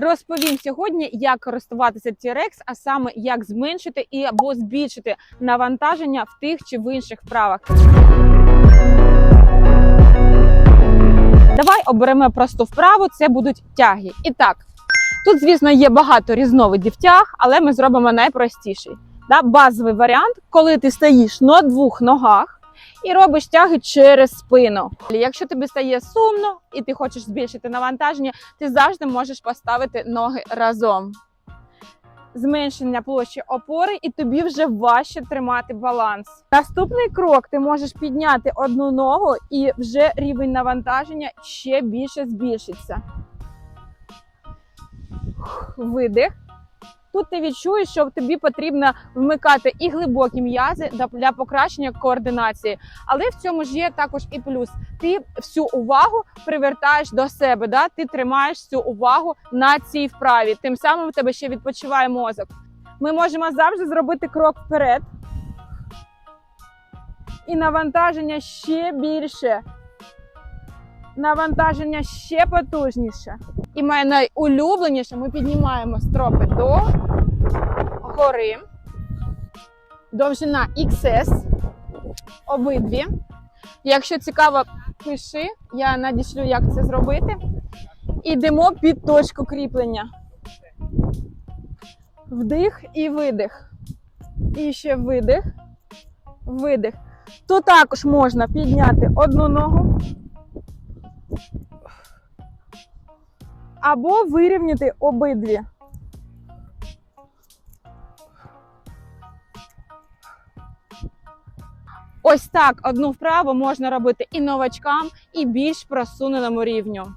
Розповім сьогодні, як користуватися TRX, а саме як зменшити і або збільшити навантаження в тих чи в інших вправах. Давай оберемо просту вправу. Це будуть тяги. І так, тут, звісно, є багато різновидів тяг, але ми зробимо найпростіший. Да? Базовий варіант, коли ти стоїш на двох ногах і робиш тяги через спину. Якщо тобі стає сумно і ти хочеш збільшити навантаження, ти завжди можеш поставити ноги разом. Зменшення площі опори, і тобі вже важче тримати баланс. Наступний крок ти можеш підняти одну ногу, і вже рівень навантаження ще більше збільшиться. Видих. Тут ти відчуєш, що тобі потрібно вмикати і глибокі м'язи для- покращення координації. Але в цьому ж є також і плюс. Ти всю увагу привертаєш до себе. Да? Ти тримаєш всю увагу на цій вправі. Тим самим в тебе ще відпочиває мозок. Ми можемо завжди зробити крок вперед. І навантаження ще більше. Навантаження ще потужніше. І моє найулюбленіше, ми піднімаємо стропи до гори. Довжина XS. Обидві. Якщо цікаво, пиши, я надішлю, як це зробити. Ідемо під точку кріплення. Вдих і видих. І ще видих, видих. Тут також можна підняти одну ногу. Або вирівняти обидві. Ось так одну вправу можна робити і новачкам, і більш просуненому рівню.